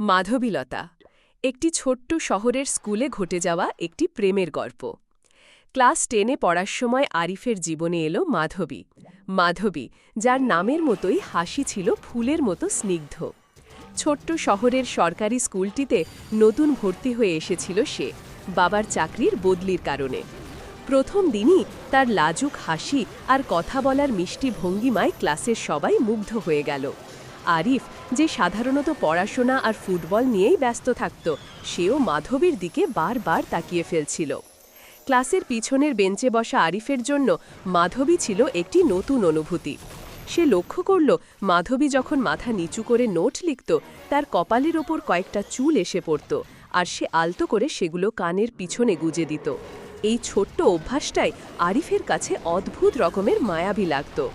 মাধবীলতা, একটি ছোট্ট শহরের স্কুলে ঘটে যাওয়া একটি প্রেমের গল্প। ক্লাস টেনে পড়ার সময় আরিফের জীবনে এলো মাধবী। মাধবী, যার নামের মতোই হাসি ছিল ফুলের মতো স্নিগ্ধ। ছোট্ট শহরের সরকারি স্কুলটিতে নতুন ভর্তি হয়ে এসেছিল সে, বাবার চাকরির বদলির কারণে। প্রথম দিনই তার লাজুক হাসি আর কথা বলার মিষ্টি ভঙ্গিমায় ক্লাসের সবাই মুগ্ধ হয়ে গেল। আরিফ, যে সাধারণত পড়াশোনা আর ফুটবল নিয়েই ব্যস্ত থাকত, সেও মাধবীর দিকে বারবার তাকিয়ে ফেলছিল। ক্লাসের পিছনের বেঞ্চে বসা আরিফের জন্য মাধবী ছিল একটি নতুন অনুভূতি। সে লক্ষ্য করল, মাধবী যখন মাথা নিচু করে নোট লিখত, তার কপালের ওপর কয়েকটা চুল এসে পড়ত, আর সে আলতো করে সেগুলো কানের পিছনে গুজে দিত। এই ছোট্ট অভ্যাসটাই আরিফের কাছে অদ্ভুত রকমের মায়াবী লাগত।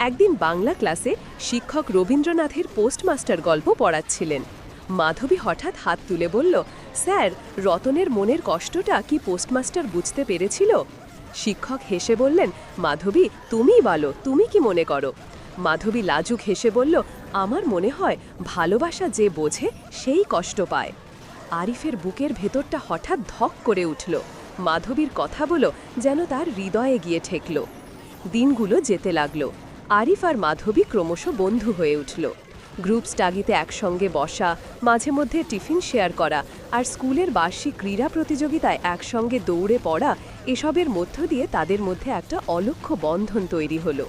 একদিন বাংলা ক্লাসে শিক্ষক রবীন্দ্রনাথের পোস্টমাস্টার গল্প পড়াচ্ছিলেন। মাধবী হঠাৎ হাত তুলে বলল, স্যার, রতনের মনের কষ্টটা কি পোস্টমাস্টার বুঝতে পেরেছিল? শিক্ষক হেসে বললেন, মাধবী তুমি বলো, তুমি কি মনে করো? মাধবী লাজুক হেসে বলল, আমার মনে হয় ভালোবাসা যে বোঝে, সেই কষ্ট পায়। আরিফের বুকের ভেতরটা হঠাৎ ধক করে উঠল। মাধবীর কথা কথাগুলো যেন তার হৃদয়ে গিয়ে ঠেকল। দিনগুলো যেতে লাগল। আরিফ আর মাধবী ক্রমশ বন্ধু হয়ে উঠল। গ্রুপ স্টাগিতে একসঙ্গে বসা, মাঝে মধ্যে টিফিন শেয়ার করা আর স্কুলের বার্ষিক ক্রীড়া প্রতিযোগিতায় একসঙ্গে দৌড়ে পড়া এসবের মধ্য দিয়ে তাদের মধ্যে একটা অলক্ষ্য বন্ধন তৈরি হলো।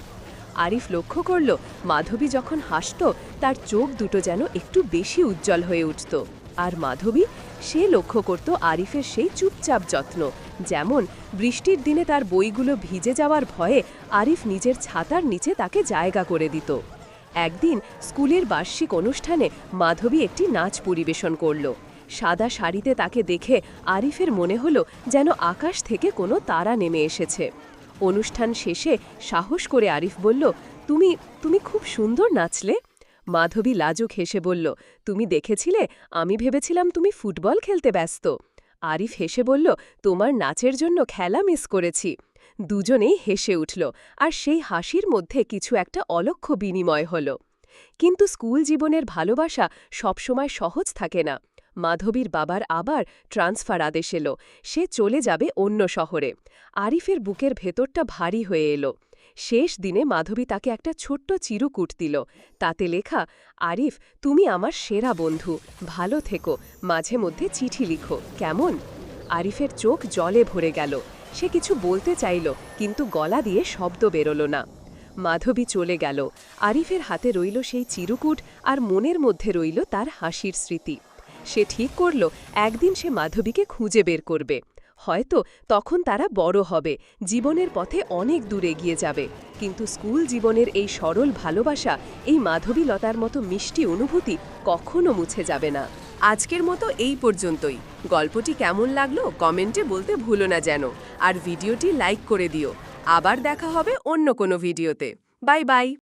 আরিফ লক্ষ্য করল, মাধবী যখন হাসত, তার চোখ দুটো যেন একটু বেশি উজ্জ্বল হয়ে উঠত। আর মাধবী, সে লক্ষ্য করত আরিফের সেই চুপচাপ যত্ন। যেমন বৃষ্টির দিনে তার বইগুলো ভিজে যাওয়ার ভয়ে আরিফ নিজের ছাতার নিচে তাকে জায়গা করে দিত। একদিন স্কুলের বার্ষিক অনুষ্ঠানে মাধবী একটি নাচ পরিবেশন করল। সাদা শাড়িতে তাকে দেখে আরিফের মনে হলো যেন আকাশ থেকে কোনো তারা নেমে এসেছে। অনুষ্ঠান শেষে সাহস করে আরিফ বলল, তুমি তুমি খুব সুন্দর নাচলে। মাধবী লাজুক হেসে বলল, তুমি দেখেছিলে? আমি ভেবেছিলাম তুমি ফুটবল খেলতে ব্যস্ত। আরিফ হেসে বলল, তোমার নাচের জন্য খেলা মিস করেছি। দুজনেই হেসে উঠল, আর সেই হাসির মধ্যে কিছু একটা অলক্ষ বিনিময় হল। কিন্তু স্কুল জীবনের ভালোবাসা সবসময় সহজ থাকে না। মাধবীর বাবার আবার ট্রান্সফার আদেশ এলো, সে চলে যাবে অন্য শহরে। আরিফের বুকের ভেতরটা ভারী হয়ে এলো। শেষ দিনে মাধবী তাকে একটা ছোট্ট চিরকুট দিল। তাতে লেখা, আরিফ, তুমি আমার সেরা বন্ধু। ভালো থেকো। মাঝে মধ্যে চিঠি লিখো। কেমন? আরিফের চোখ জলে ভরে গেল। সে কিছু বলতে চাইল, কিন্তু গলা দিয়ে শব্দ বেরোল না। মাধবী চলে গেল। আরিফের হাতে রইল সেই চিরকুট আর মনের মধ্যে রইল তার হাসির স্মৃতি। সে ঠিক করল, একদিন সে মাধবীকে খুঁজে বের করবে। হয়তো তখন তারা বড় হবে, জীবনের পথে অনেক দূর এগিয়ে যাবে। কিন্তু স্কুল জীবনের এই সরল ভালোবাসা, এই মাধবীলতার মতো মিষ্টি অনুভূতি কখনো মুছে যাবে না। আজকের মতো এই পর্যন্তই। গল্পটি কেমন লাগল কমেন্টে বলতে ভুলো না যেন। আর ভিডিওটি লাইক করে দিও। আবার দেখা হবে অন্য কোনো ভিডিওতে। Bye bye.